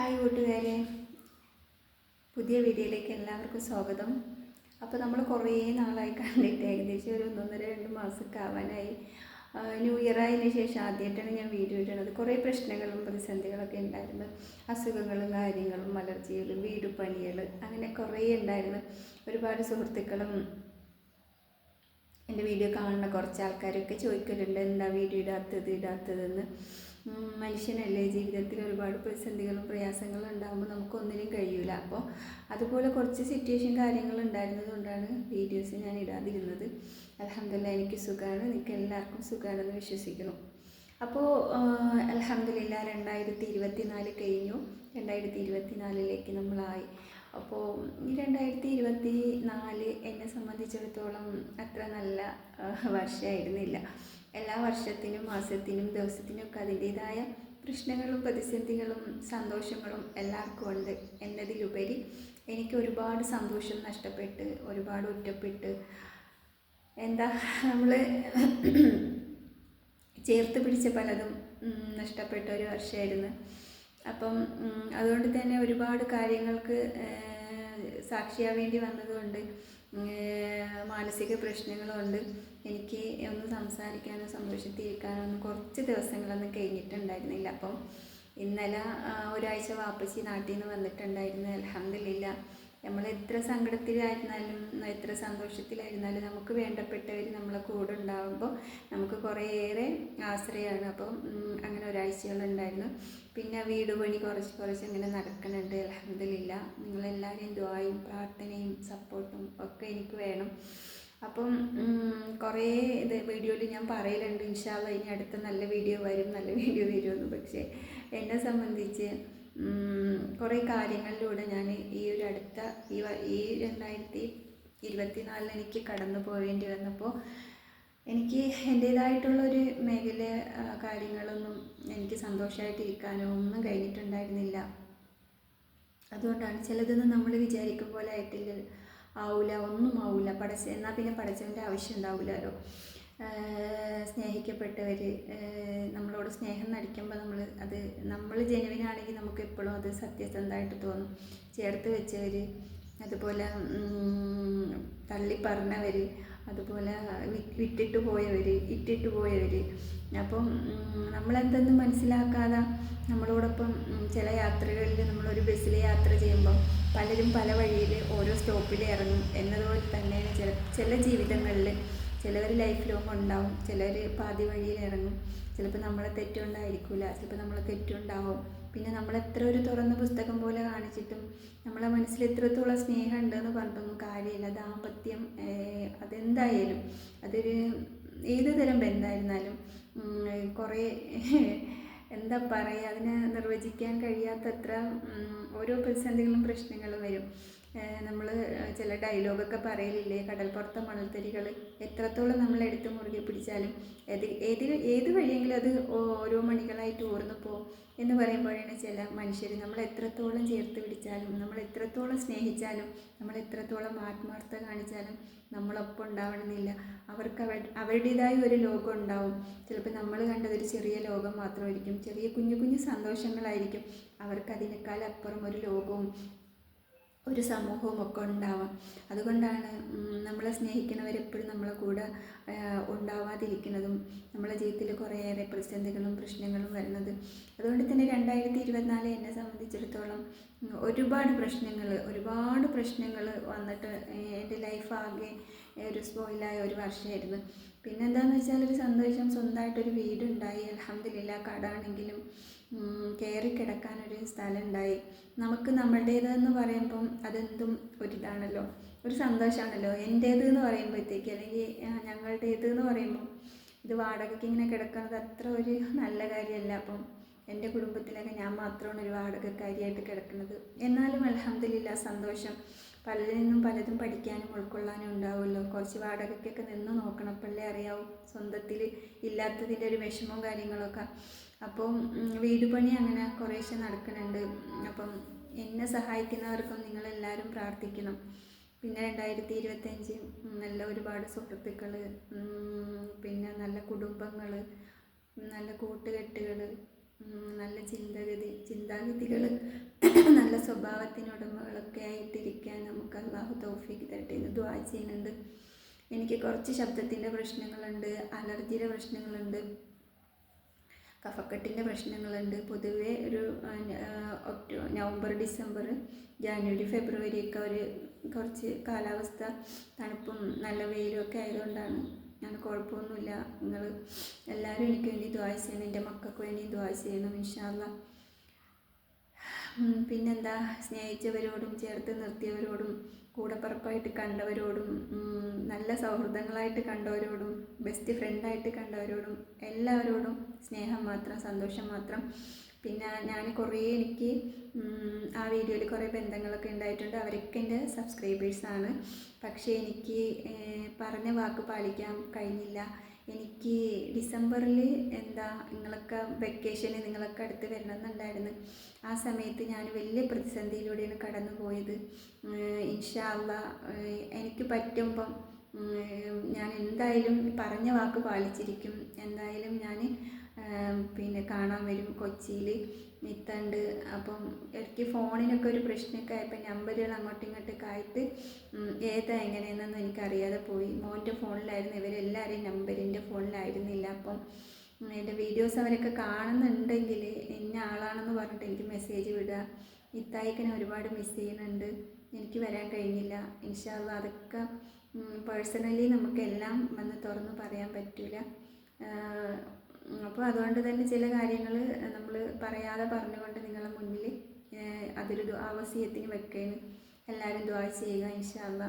Hi കൂട്ടുകാരെ. പുതിയ വീഡിയോയിലേക്ക് എല്ലാവർക്കും സ്വാഗതം. അപ്പോൾ നമ്മൾ കുറേ നാളായി കണ്ടിട്ട് ഏകദേശം ഒരു ഒന്നൊന്നര രണ്ട് മാസമൊക്കെ ആവാനായി. ന്യൂ ഇയർ ആയതിനു ശേഷം ആദ്യമായിട്ടാണ് ഞാൻ വീഡിയോ ഇടുന്നത്. കുറേ പ്രശ്നങ്ങളും പ്രതിസന്ധികളൊക്കെ ഉണ്ടായിരുന്നു. അസുഖങ്ങളും കാര്യങ്ങളും അലർജികൾ വീട് പണികൾ അങ്ങനെ കുറേ ഉണ്ടായിരുന്നു. ഒരുപാട് സുഹൃത്തുക്കളും എന്റെ വീഡിയോ കാണുന്ന കുറച്ച് ആൾക്കാരൊക്കെ ചോദിക്കലുണ്ട് എന്താ വീഡിയോ ഇടാത്തത് ഇടാത്തതെന്ന്? മനുഷ്യനല്ലേ? ജീവിതത്തിൽ ഒരുപാട് പ്രതിസന്ധികളും പ്രയാസങ്ങളും ഉണ്ടാകുമ്പോൾ നമുക്കൊന്നിനും കഴിയില്ല അപ്പോൾ അതുപോലെ കുറച്ച് സിറ്റുവേഷൻ കാര്യങ്ങൾ ഉണ്ടായിരുന്നത് കൊണ്ടാണ് വീഡിയോസ് ഞാൻ ഇടാതിരുന്നത്. അലഹമില്ല എനിക്ക് സുഖമാണ് നിങ്ങൾക്ക് എല്ലാവർക്കും സുഖമാണെന്ന് വിശ്വസിക്കുന്നു. അപ്പോൾ അലഹമില്ല രണ്ടായിരത്തി ഇരുപത്തി നാല് കഴിഞ്ഞു. രണ്ടായിരത്തി ഇരുപത്തി നാലിലേക്ക് നമ്മളായി. അപ്പോൾ ഈ രണ്ടായിരത്തി ഇരുപത്തി നാല് എന്നെ സംബന്ധിച്ചിടത്തോളം അത്ര നല്ല വർഷമായിരുന്നില്ല എല്ലാ വർഷത്തിനും മാസത്തിനും ദിവസത്തിനും ഒക്കെ അതിന്റേതായ പ്രശ്നങ്ങളും പ്രതിസന്ധികളും സന്തോഷങ്ങളും എല്ലാവർക്കും ഉണ്ട് എന്നതിലുപരി എനിക്ക് ഒരുപാട് സന്തോഷം നഷ്ടപ്പെട്ട് ഒരുപാട് ഒറ്റപ്പെട്ട് എന്താ നമ്മൾ ചേർത്ത് പിടിച്ച പലതും നഷ്ടപ്പെട്ട ഒരു വർഷമായിരുന്നു അപ്പം അതുകൊണ്ട് തന്നെ ഒരുപാട് കാര്യങ്ങൾക്ക് ഏഹ്, സാക്ഷിയാവേണ്ടി വന്നതുകൊണ്ട് മാനസിക പ്രശ്നങ്ങളുണ്ട്. എനിക്ക് ഒന്ന് സംസാരിക്കാനോ സന്തോഷത്തിരിക്കാനോ ഒന്നും കുറച്ച് ദിവസങ്ങളൊന്നും കഴിഞ്ഞിട്ടുണ്ടായിരുന്നില്ല. അപ്പം ഇന്നലെ ഒരാഴ്ച വാപ്പച്ചി നാട്ടിൽ നിന്ന് വന്നിട്ടുണ്ടായിരുന്നു. അലഹമില്ല നമ്മൾ എത്ര സങ്കടത്തിലായിരുന്നാലും എത്ര സന്തോഷത്തിലായിരുന്നാലും നമുക്ക് വേണ്ടപ്പെട്ടവർ നമ്മളെ കൂടെ ഉണ്ടാകുമ്പോൾ നമുക്ക് കുറേയേറെ ആശ്രയമാണ്. അപ്പോൾ അങ്ങനെ ഒരാഴ്ചകളുണ്ടായിരുന്നു. പിന്നെ വീട് പണി കുറച്ച് കുറച്ച് ഇങ്ങനെ നടക്കുന്നുണ്ട്. അലഹമില്ല നിങ്ങളെല്ലാവരെയും ദ്വായും പ്രാർത്ഥനയും സപ്പോർട്ടും ഒക്കെ എനിക്ക് വേണം. അപ്പം കുറേ ഇത് വീഡിയോയിൽ ഞാൻ പറയലുണ്ട്. ഇൻഷാല്ല ഇനി അടുത്ത നല്ല വീഡിയോ വരും നല്ല വീഡിയോ വരുമെന്ന്. പക്ഷേ എന്നെ സംബന്ധിച്ച് കുറേ കാര്യങ്ങളിലൂടെ ഞാൻ ഈ ഒരു അടുത്ത ഈ ഈ രണ്ടായിരത്തി ഇരുപത്തിനാലിൽ എനിക്ക് കടന്നു പോകേണ്ടി വന്നപ്പോൾ എനിക്ക് എന്റേതായിട്ടുള്ളൊരു മേഖല കാര്യങ്ങളൊന്നും എനിക്ക് സന്തോഷമായിട്ടിരിക്കാനോ ഒന്നും കഴിഞ്ഞിട്ടുണ്ടായിരുന്നില്ല. അതുകൊണ്ടാണ് ചിലതൊന്നും നമ്മൾ വിചാരിക്കും പോലെ ആയിട്ടില്ല. ആവില്ല ഒന്നും ആവില്ല പടച്ച എന്നാൽ പിന്നെ പടച്ചവന്റെ ആവശ്യം ഉണ്ടാവില്ലല്ലോ സ്നേഹിക്കപ്പെട്ടവർ നമ്മളോട് സ്നേഹം നടിക്കുമ്പോൾ നമ്മൾ അത് നമ്മൾ ജനുവിനാണെങ്കിൽ നമുക്ക് എപ്പോഴും അത് സത്യസന്ധമായിട്ട് തോന്നും. ചേർത്ത് വെച്ചവർ അതുപോലെ തള്ളി പറഞ്ഞവർ അതുപോലെ വിട്ടിട്ട് പോയവർ ഇട്ടിട്ട് പോയവർ അപ്പം നമ്മളെന്തെന്ന് മനസ്സിലാക്കാതെ നമ്മളോടൊപ്പം ചില യാത്രകളിൽ നമ്മളൊരു ബസ്സിൽ യാത്ര ചെയ്യുമ്പോൾ പലരും പല വഴിയിൽ ഓരോ സ്റ്റോപ്പിൽ ഇറങ്ങും. എന്നതുപോലെ തന്നെയാണ് ചില ചില ജീവിതങ്ങളിൽ ചിലവർ ലൈഫ് ലോങ് ഉണ്ടാവും ചിലർ പാതി വഴിയിൽ ഇറങ്ങും. ചിലപ്പോൾ നമ്മളെ തെറ്റുണ്ടായിരിക്കില്ല ചിലപ്പോൾ നമ്മളെ തെറ്റുണ്ടാവും. പിന്നെ നമ്മൾ എത്ര ഒരു തുറന്ന പുസ്തകം പോലെ കാണിച്ചിട്ടും നമ്മളെ മനസ്സിൽ എത്രത്തോളം സ്നേഹം ഉണ്ടെന്ന് പറഞ്ഞിട്ടൊന്നും കാര്യമില്ല. ദാമ്പത്യം അതെന്തായാലും അതൊരു ഏത് തരം ബന്ധമായിരുന്നാലും കുറേ എന്താ പറയുക അതിനെ നിർവചിക്കാൻ കഴിയാത്തത്ര ഓരോ പ്രതിസന്ധികളും പ്രശ്നങ്ങളും വരും. നമ്മൾ ചില ഡയലോഗൊക്കെ പറയലില്ലേ? കടൽപ്പുറത്തെ മണൽത്തരികൾ. എത്രത്തോളം നമ്മൾ എടുത്ത് മുറുകെ പിടിച്ചാലും ഏത് ഏത് ഏത് വഴിയെങ്കിലും അത് ഓരോ മണികളായിട്ട് ഓർന്നു പോകും എന്ന് പറയുമ്പോഴാണ് ചില മനുഷ്യർ നമ്മൾ എത്രത്തോളം ചേർത്ത് പിടിച്ചാലും നമ്മൾ എത്രത്തോളം സ്നേഹിച്ചാലും നമ്മൾ എത്രത്തോളം ആത്മാർത്ഥത കാണിച്ചാലും നമ്മളൊപ്പം ഉണ്ടാവണമെന്നില്ല. അവർക്ക് അവർ അവരുടേതായ ഒരു ലോകം ഉണ്ടാവും. ചിലപ്പോൾ നമ്മൾ കണ്ടതൊരു ചെറിയ ലോകം മാത്രമായിരിക്കും. ചെറിയ കുഞ്ഞു കുഞ്ഞു സന്തോഷങ്ങളായിരിക്കും. അവർക്ക് അതിനേക്കാൾ അപ്പുറം ഒരു ലോകവും ഒരു സമൂഹവും ഒക്കെ ഉണ്ടാവാം. അതുകൊണ്ടാണ് നമ്മളെ സ്നേഹിക്കുന്നവരെപ്പോഴും നമ്മളെ കൂടെ ഉണ്ടാവാതിരിക്കുന്നതും നമ്മളെ ജീവിതത്തിൽ കുറേയേറെ പ്രതിസന്ധികളും പ്രശ്നങ്ങളും വരുന്നത്. അതുകൊണ്ട് തന്നെ രണ്ടായിരത്തി ഇരുപത്തിനാല് എന്നെ സംബന്ധിച്ചിടത്തോളം ഒരുപാട് പ്രശ്നങ്ങൾ ഒരുപാട് പ്രശ്നങ്ങൾ വന്നിട്ട് എന്റെ ലൈഫ് ആകെ ഒരു സ്പോയിലായ ഒരു വർഷമായിരുന്നു പിന്നെ എന്താണെന്ന് വെച്ചാൽ ഒരു സന്തോഷം സ്വന്തമായിട്ടൊരു വീടുണ്ടായി. അലഹമില്ല കടാണെങ്കിലും കയറി കിടക്കാനൊരു സ്ഥലം ഉണ്ടായി നമുക്ക് നമ്മളുടേതെന്ന് പറയുമ്പം അതെന്തും ഒരിതാണല്ലോ. ഒരു സന്തോഷമാണല്ലോ എന്റേത് എന്ന് പറയുമ്പോഴത്തേക്ക് അല്ലെങ്കിൽ ഞങ്ങളുടേത് എന്ന് പറയുമ്പോൾ ഇത് വാടകയ്ക്ക് ഇങ്ങനെ കിടക്കുന്നത് അത്ര ഒരു നല്ല കാര്യമല്ല. അപ്പം എന്റെ കുടുംബത്തിലൊക്കെ ഞാൻ മാത്രമാണ് ഒരു വാടകക്കാരിയായിട്ട് കിടക്കുന്നത്. എന്നാലും അലഹമില്ല സന്തോഷം. പലരിൽ നിന്നും പലതും പഠിക്കാനും ഉൾക്കൊള്ളാനും ഉണ്ടാവുമല്ലോ. കുറച്ച് വാടകയ്ക്കൊക്കെ നിന്ന് നോക്കണം അപ്പോഴേ അറിയാവും സ്വന്തത്തിൽ ഇല്ലാത്തതിന്റെ ഒരു വിഷമവും കാര്യങ്ങളൊക്കെ. അപ്പം വീടുപണി വീട് പണി അങ്ങനെ കുറേശ്ശെ നടക്കുന്നുണ്ട്. അപ്പം എന്നെ സഹായിക്കുന്നവർക്കും നിങ്ങളെല്ലാവരും പ്രാർത്ഥിക്കണം. പിന്നെ രണ്ടായിരത്തി ഇരുപത്തഞ്ച് നല്ല ഒരുപാട് സുഹൃത്തുക്കൾ പിന്നെ നല്ല കുടുംബങ്ങൾ നല്ല കൂട്ടുകെട്ടുകൾ നല്ല ചിന്തഗതി ചിന്താഗതികൾ നല്ല സ്വഭാവത്തിനുടമകളൊക്കെ ആയിട്ടിരിക്കാൻ നമുക്ക് അള്ളാഹു തൗഫീക്ക് തരട്ടെ എന്ന് ദ്വാ ചെയ്യുന്നുണ്ട്. എനിക്ക് കുറച്ച് ശബ്ദത്തിന്റെ പ്രശ്നങ്ങളുണ്ട് അലർജിയുടെ പ്രശ്നങ്ങളുണ്ട് കഫക്കെട്ടിന്റെ പ്രശ്നങ്ങളുണ്ട്. പൊതുവേ ഒരു October November December January February ഒക്കെ ഒരു കുറച്ച് കാലാവസ്ഥ തണുപ്പും നല്ല വെയിലും ഒക്കെ ആയതുകൊണ്ടാണ്. ഞാൻ കുഴപ്പമൊന്നുമില്ല. നിങ്ങൾ എല്ലാവരും എനിക്ക് വേണ്ടി ദ്വാ ചെയ്യണം എന്റെ മക്കൾക്ക് വേണ്ടി ദ്വാ ചെയ്യണം ഇൻഷാല്ല പിന്നെന്താ? സ്നേഹിച്ചവരോടും ചേർത്ത് നിർത്തിയവരോടും കൂടപ്പറപ്പായിട്ട് കണ്ടവരോടും നല്ല സൗഹൃദങ്ങളായിട്ട് കണ്ടവരോടും ബെസ്റ്റ് ഫ്രണ്ടായിട്ട് കണ്ടവരോടും എല്ലാവരോടും സ്നേഹം മാത്രം സന്തോഷം മാത്രം. പിന്നെ ഞാൻ കുറേ എനിക്ക് ആ വീഡിയോയിൽ കുറേ ബന്ധങ്ങളൊക്കെ ഉണ്ടായിട്ടുണ്ട്. അവരൊക്കെ എന്റെ സബ്സ്ക്രൈബേഴ്സാണ് പക്ഷേ എനിക്ക് പറഞ്ഞ വാക്ക് പാലിക്കാൻ കഴിഞ്ഞില്ല. എനിക്ക് ഡിസംബറിൽ എന്താ നിങ്ങളൊക്കെ വെക്കേഷന് നിങ്ങളൊക്കെ അടുത്ത് വരണമെന്നുണ്ടായിരുന്നു. ആ സമയത്ത് ഞാൻ വലിയ പ്രതിസന്ധിയിലൂടെയാണ് കടന്നു പോയത്. ഇൻഷാ അള്ളാ എനിക്ക് പറ്റുമ്പം ഞാൻ എന്തായാലും പറഞ്ഞ വാക്ക് പാലിച്ചിരിക്കും. എന്തായാലും ഞാൻ പിന്നെ കാണാൻ വരും കൊച്ചിയിൽ നിൽത്തണ്ട് അപ്പം ഇടയ്ക്ക് ഫോണിനൊക്കെ ഒരു പ്രശ്നമൊക്കെ ആയപ്പോൾ നമ്പറുകൾ അങ്ങോട്ടും ഇങ്ങോട്ടൊക്കെ ആയിട്ട് ഏതാ എങ്ങനെയെന്നൊന്നും എനിക്കറിയാതെ പോയി. മോന്റെ ഫോണിലായിരുന്നു ഇവരെല്ലാവരെയും നമ്പറിന്റെ ഫോണിലായിരുന്നില്ല. അപ്പം എന്റെ വീഡിയോസ് അവരൊക്കെ കാണുന്നുണ്ടെങ്കിൽ ഇന്ന ആളാണെന്ന് പറഞ്ഞിട്ട് എനിക്ക് മെസ്സേജ് വിടുക. ഇത്തായിക്കനെ ഒരുപാട് മിസ് ചെയ്യുന്നുണ്ട്. എനിക്ക് വരാൻ കഴിഞ്ഞില്ല. ഇൻഷാല്ല അതൊക്കെ പേഴ്സണലി നമുക്കെല്ലാം വന്ന് തുറന്ന് പറയാൻ പറ്റില്ല അപ്പോൾ അതുകൊണ്ട് തന്നെ ചില കാര്യങ്ങൾ നമ്മൾ പറയാതെ പറഞ്ഞുകൊണ്ട് നിങ്ങളെ മുന്നിൽ അതൊരു ആവശ്യത്തിന് വെക്കേന് എല്ലാവരും ദ്വാ ചെയ്യുക ഇൻഷാല്ല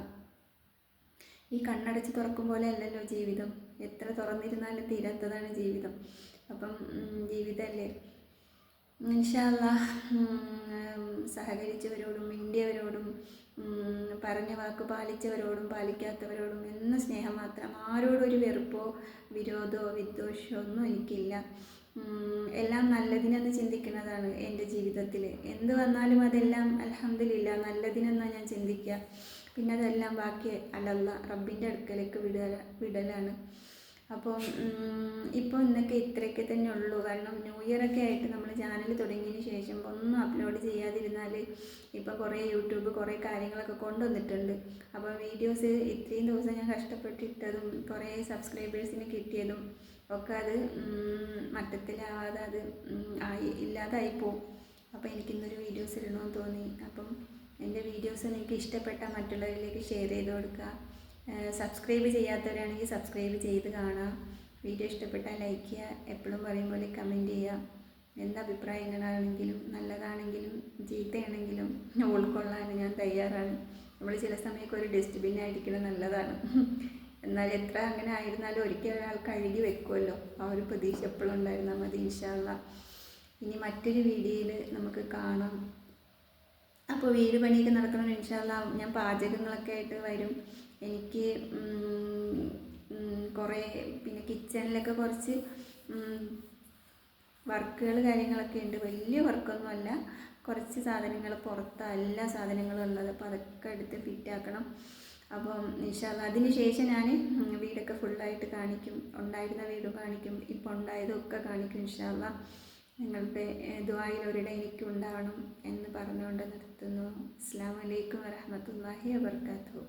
ഈ കണ്ണടച്ച് തുറക്കും പോലെ അല്ലല്ലോ ജീവിതം. എത്ര തുറന്നിരുന്നാലും തീരാത്തതാണ് ജീവിതം. അപ്പം ജീവിതമല്ലേ ഇൻഷാല്ല സഹകരിച്ചവരോടും മിണ്ടിയവരോടും പറഞ്ഞ വാക്ക് പാലിച്ചവരോടും പാലിക്കാത്തവരോടും എന്ന സ്നേഹം മാത്രം. ആരോടും ഒരു വെറുപ്പോ വിരോധമോ വിദ്വേഷമോ ഒന്നും എനിക്കില്ല. എല്ലാം നല്ലതിനെന്ന് ചിന്തിക്കുന്നതാണ് എന്റെ ജീവിതത്തിൽ എന്ത് വന്നാലും അതെല്ലാം അലഹമില്ല നല്ലതിനെന്നാണ് ഞാൻ ചിന്തിക്കുക പിന്നെ അതെല്ലാം ബാക്കി അല്ലല്ല റബ്ബിന്റെ അടുക്കലേക്ക് വിടല വിടലാണ്. അപ്പം ഇപ്പോൾ ഇന്നൊക്കെ ഇത്രയൊക്കെ തന്നെ ഉള്ളൂ. കാരണം ന്യൂ ഇയറൊക്കെ ആയിട്ട് നമ്മൾ ചാനൽ തുടങ്ങിയതിന് ശേഷം ഒന്നും അപ്ലോഡ് ചെയ്യാതിരുന്നാൽ ഇപ്പോൾ കുറേ യൂട്യൂബ് കുറേ കാര്യങ്ങളൊക്കെ കൊണ്ടുവന്നിട്ടുണ്ട്. അപ്പോൾ വീഡിയോസ് ഇത്രയും ദിവസം ഞാൻ കഷ്ടപ്പെട്ടിട്ടതും കുറേ സബ്സ്ക്രൈബേഴ്സിന് കിട്ടിയതും ഒക്കെ അത് മട്ടത്തിലാവാതെ അത് ആയി ഇല്ലാതായി പോവും. അപ്പോൾ എനിക്കിന്നൊരു വീഡിയോസ് ഇടണമെന്ന് തോന്നി. അപ്പം എന്റെ വീഡിയോസ് നിങ്ങൾക്ക് ഇഷ്ടപ്പെട്ട മറ്റുള്ളവരിലേക്ക് ഷെയർ ചെയ്ത് കൊടുക്കുക. സബ്സ്ക്രൈബ് ചെയ്യാത്തവരാണെങ്കിൽ സബ്സ്ക്രൈബ് ചെയ്ത് കാണാം. വീഡിയോ ഇഷ്ടപ്പെട്ടാൽ ലൈക്ക് ചെയ്യുക. എപ്പോഴും പറയും പോലെ കമന്റ് ചെയ്യുക. എന്ത് അഭിപ്രായങ്ങളാണെങ്കിലും നല്ലതാണെങ്കിലും ചീത്തയാണെങ്കിലും ഉൾക്കൊള്ളാൻ ഞാൻ തയ്യാറാണ്. നമ്മൾ ചില സമയമൊക്കെ ഒരു ഡസ്റ്റ്ബിൻ ആയിരിക്കണം നല്ലതാണ്. എന്നാൽ എത്ര അങ്ങനെ ആയിരുന്നാലും ഒരിക്കൽ ഒരാൾ കഴുകി വെക്കുമല്ലോ. ആ ഒരു പ്രതീക്ഷ എപ്പോഴും ഉണ്ടായിരുന്നാൽ മതി ഇൻഷാല്ല ഇനി മറ്റൊരു വീഡിയോയിൽ നമുക്ക് കാണാം. അപ്പോൾ വീട് പണിയൊക്കെ നടക്കണം ഇൻഷാല്ല ഞാൻ പാചകങ്ങളൊക്കെ ആയിട്ട് വരും. എനിക്ക് കുറേ പിന്നെ കിച്ചണിലൊക്കെ കുറച്ച് വർക്കുകൾ കാര്യങ്ങളൊക്കെ ഉണ്ട്. വലിയ വർക്കൊന്നുമല്ല. കുറച്ച് സാധനങ്ങൾ പുറത്താണ് എല്ലാ സാധനങ്ങളും ഉള്ളത്. അപ്പോൾ അതൊക്കെ എടുത്ത് ഫിറ്റാക്കണം. അപ്പം ഇൻഷാല്ല അതിന് ശേഷം ഞാൻ വീടൊക്കെ ഫുള്ളായിട്ട് കാണിക്കും. ഉണ്ടായിരുന്ന വീട് കാണിക്കും. ഇപ്പോൾ ഉണ്ടായതൊക്കെ കാണിക്കും ഇൻഷാല്ല നിങ്ങളുടെ ദ്വായിൽ ഒരിടെ എനിക്ക് ഉണ്ടാവണം എന്ന് പറഞ്ഞുകൊണ്ട് നിർത്തുന്നു. അസ്സാം വലൈക്കും വരഹമത്തല്ലാഹി വാബർക്കാത്തു